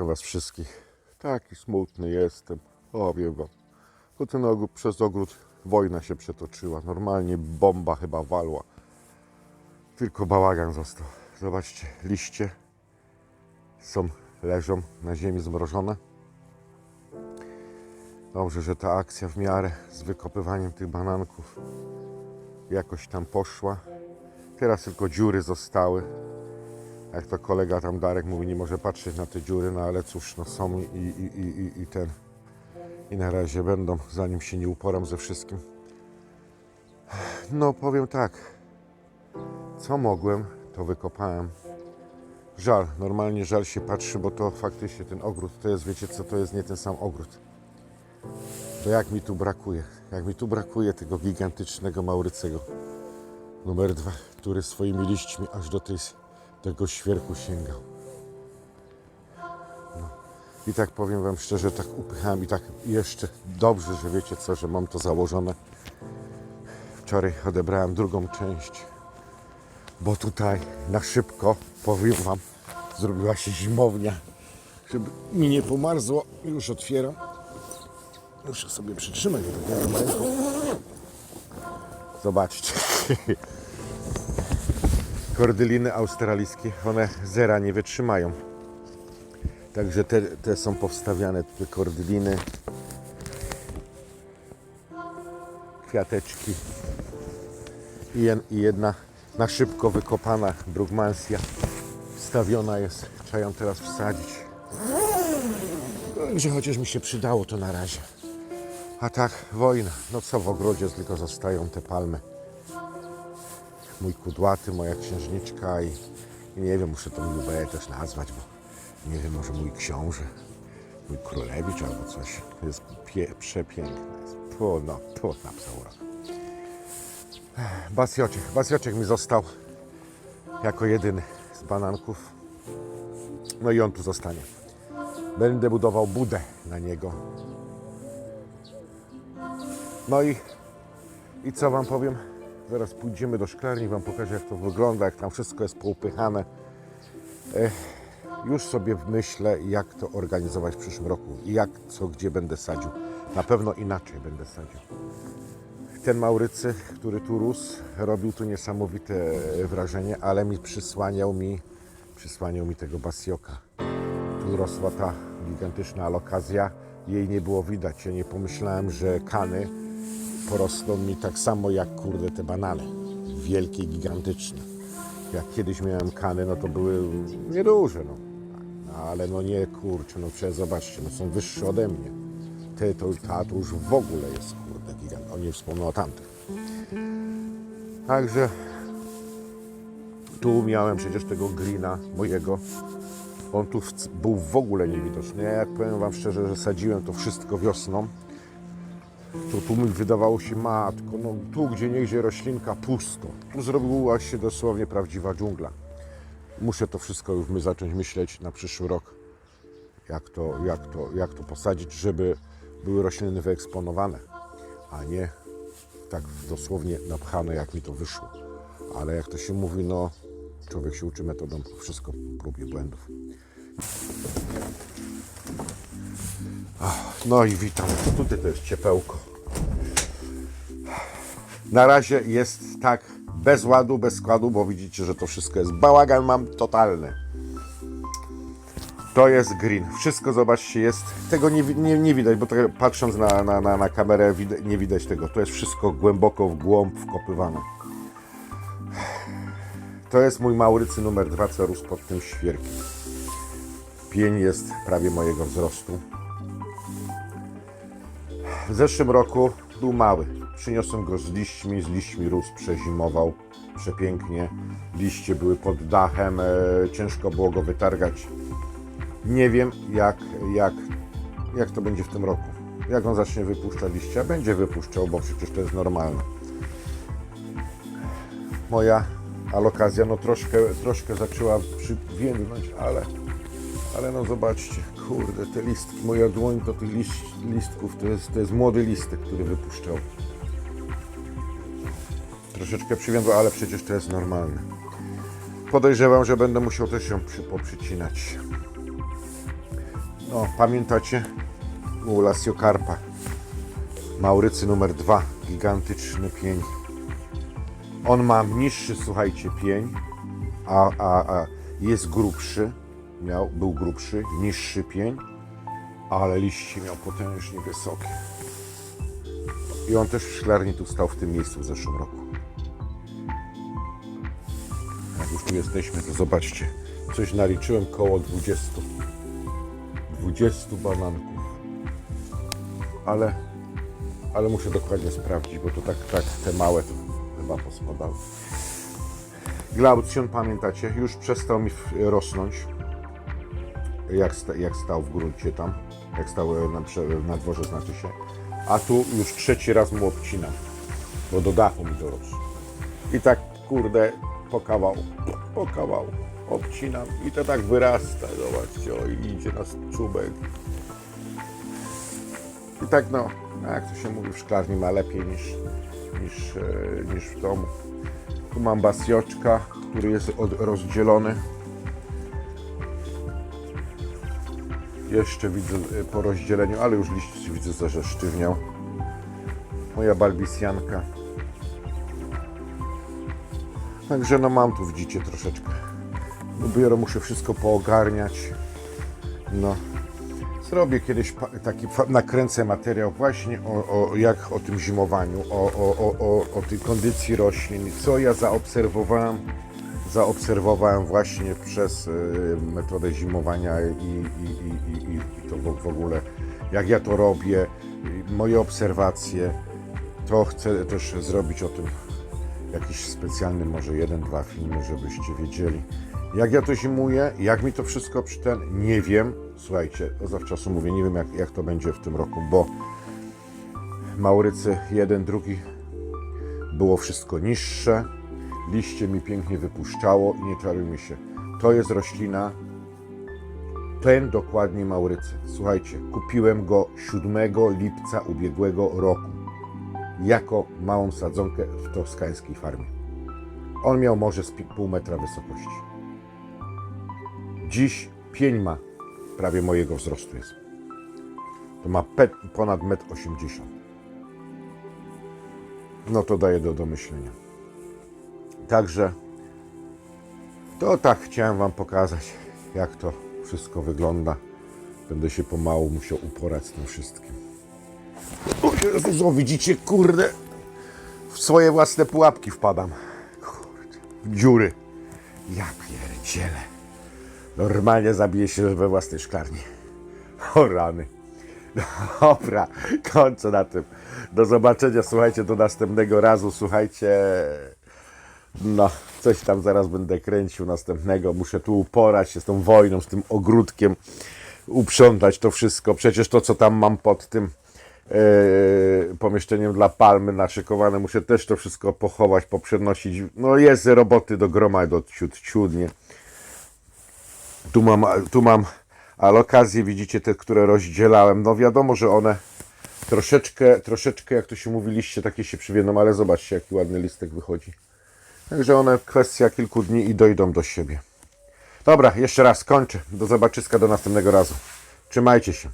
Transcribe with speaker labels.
Speaker 1: Witam Was wszystkich. Taki smutny jestem. O, wiem wam. Bo ten ogród, przez ogród wojna się przetoczyła. Normalnie bomba chyba walła. Tylko bałagan został. Zobaczcie, liście są, leżą na ziemi zmrożone. Dobrze, że ta akcja w miarę z wykopywaniem tych bananków jakoś tam poszła. Teraz tylko dziury zostały. Jak to kolega tam Darek mówi, nie może patrzeć na te dziury, no ale cóż, no są i, i, i, i, ten. I na razie będą, zanim się nie uporam ze wszystkim. No powiem tak, co mogłem, to wykopałem. Żal, normalnie żal się patrzy, bo to faktycznie ten ogród to jest, wiecie co, to jest nie ten sam ogród. To jak mi tu brakuje, jak mi tu brakuje tego gigantycznego Maurycego numer dwa, który swoimi liśćmi aż do tej, tego świerku sięgał. No. I tak powiem Wam szczerze, tak upychałem i tak jeszcze dobrze, że wiecie co, że mam to założone. Wczoraj odebrałem drugą część, bo tutaj na szybko, powiem Wam, zrobiła się zimownia, żeby mi nie pomarzło. Już otwieram. Muszę sobie przytrzymać ręką. Zobaczcie. Kordyliny australijskie, one zera nie wytrzymają. Także te, te są powstawiane, te kordyliny. Kwiateczki. I, jedna na szybko wykopana brugmansja wstawiona jest. Trzeba ją teraz wsadzić. Także chociaż mi się przydało to na razie. A tak, wojna. No co w ogrodzie tylko zostają te palmy. Mój kudłaty, moja księżniczka i, i nie wiem, muszę to Lubę też nazwać, bo nie wiem, może mój książę, mój królewicz albo coś. Jest pie, przepiękne. Jest. Pu, no, pu, na psa urok. Basjoczek. Basjoczek mi został jako jedyny z bananków. No i on tu zostanie. Będę budował budę na niego. No i, i co Wam powiem? Zaraz pójdziemy do szklarni, Wam pokażę jak to wygląda, jak tam wszystko jest poupychane. Już sobie myślę, jak to organizować w przyszłym roku i jak, co, gdzie będę sadził. Na pewno inaczej będę sadził. Ten Maurycy, który tu rósł, robił tu niesamowite wrażenie, ale mi przysłaniał mi, przysłaniał mi tego basioka. Tu rosła ta gigantyczna alokazja, jej nie było widać. Ja nie pomyślałem, że kany porosną mi tak samo jak kurde te banany. Wielkie, gigantyczne. Jak kiedyś miałem kany, no to były nieduże, no. no ale no nie kurczę, no przecież zobaczcie, no są wyższe ode mnie. Te to, ta to już w ogóle jest kurde gigant. O nie wspomnę o tamtych. Także tu miałem przecież tego greena mojego. On tu był w ogóle niewidoczny. Ja jak powiem Wam szczerze, że sadziłem to wszystko wiosną, to tu mi wydawało się matko, no tu gdzie niegdzie roślinka pusto. Tu zrobiła się dosłownie prawdziwa dżungla. Muszę to wszystko już my zacząć myśleć na przyszły rok, jak to, jak to, jak to posadzić, żeby były rośliny wyeksponowane, a nie tak dosłownie napchane, jak mi to wyszło. Ale jak to się mówi, no człowiek się uczy metodą wszystko prób i błędów. No i witam. Tutaj to jest ciepełko. Na razie jest tak bez ładu, bez składu, bo widzicie, że to wszystko jest bałagan mam totalny. To jest green. Wszystko zobaczcie jest. Tego nie, nie, nie widać, bo to, patrząc na, na, na, na kamerę nie widać tego. To jest wszystko głęboko w głąb wkopywane. To jest mój Maurycy numer dwa, co rósł pod tym świerkiem. Pień jest prawie mojego wzrostu. W zeszłym roku był mały. Przyniosłem go z liśćmi, z liśćmi rósł, przezimował przepięknie. Liście były pod dachem, e, ciężko było go wytargać. Nie wiem jak, jak, jak to będzie w tym roku. Jak on zacznie wypuszczać liścia? Będzie wypuszczał, bo przecież to jest normalne. Moja alokazja no troszkę, troszkę zaczęła przywiędnąć, ale, ale no zobaczcie, kurde, te listki, moja dłoń to tych listków, to jest, to jest młody listek, który wypuszczał. Troszeczkę przywiędło, ale przecież to jest normalne. Podejrzewam, że będę musiał też przy, poprzycinać. No, pamiętacie? U Lasiokarpa. Maurycy numer dwa. Gigantyczny pień. On ma niższy, słuchajcie, pień, a, a, a jest grubszy. Miał, był grubszy, niższy pień, ale liście miał potężnie wysokie. I on też w szklarni tu stał w tym miejscu w zeszłym roku. Jak już tu jesteśmy, to zobaczcie. Coś naliczyłem koło 20. 20 bananków. Ale, ale muszę dokładnie sprawdzić, bo to tak, tak te małe to chyba pospadały. Glaucjon, pamiętacie, już przestał mi rosnąć. Jak, jak stał w gruncie tam, jak stał e, na, na dworze, znaczy się. A tu już trzeci raz mu obcinam, bo do dachu mi to rosło. I tak, kurde, po kawałku, po kawałku obcinam i to tak wyrasta, zobaczcie, o, i idzie na czubek. I tak no, jak to się mówi, w szklarni ma lepiej niż, niż, e, niż w domu. Tu mam basioczka, który jest od, rozdzielony. Jeszcze widzę e, po rozdzieleniu, ale już liść widzę, że sztywniał. Moja balbisjanka. Także no mam tu, widzicie, troszeczkę. Dopiero muszę wszystko poogarniać. No. Zrobię kiedyś taki, nakręcę materiał właśnie o, o jak o tym zimowaniu, o, o, o, o, o tej kondycji roślin, co ja zaobserwowałem, zaobserwowałem właśnie przez y, metodę zimowania i, i, i, i, i, to w, ogóle, jak ja to robię, moje obserwacje, to chcę też zrobić o tym jakiś specjalny, może jeden, dwa filmy, żebyście wiedzieli. Jak ja to zimuję, jak mi to wszystko przy ten, nie wiem. Słuchajcie, zawczasu mówię, nie wiem jak, jak to będzie w tym roku, bo Maurycy jeden, drugi było wszystko niższe, liście mi pięknie wypuszczało i nie czarujmy się. To jest roślina, ten dokładnie Maurycy. Słuchajcie, kupiłem go 7 lipca ubiegłego roku jako małą sadzonkę w toskańskiej farmie. On miał może z pół metra wysokości. Dziś pień ma prawie mojego wzrostu jest. To ma pe- ponad 1,80 m. No to daje do domyślenia. Także to tak chciałem Wam pokazać, jak to wszystko wygląda. Będę się pomału musiał uporać z tym wszystkim. O Jezus, o, widzicie, kurde, w swoje własne pułapki wpadam. Kurde, w dziury. Ja pierdzielę. Normalnie zabiję się we własnej szklarni. O rany. Dobra, kończę na tym. Do zobaczenia, słuchajcie, do następnego razu. Słuchajcie, no, coś tam zaraz będę kręcił następnego. Muszę tu uporać się z tą wojną, z tym ogródkiem, uprzątać to wszystko. Przecież to, co tam mam pod tym e, pomieszczeniem dla palmy naszykowane, muszę też to wszystko pochować, poprzenosić. No jest roboty do groma, do ciut, ciudnie. Tu mam, tu mam alokacje, widzicie te, które rozdzielałem. No wiadomo, że one troszeczkę, troszeczkę, jak to się mówi, liście takie się przywiedzą, ale zobaczcie, jaki ładny listek wychodzi. Także one kwestia kilku dni i dojdą do siebie. Dobra, jeszcze raz kończę. Do zobaczyska do następnego razu. Trzymajcie się.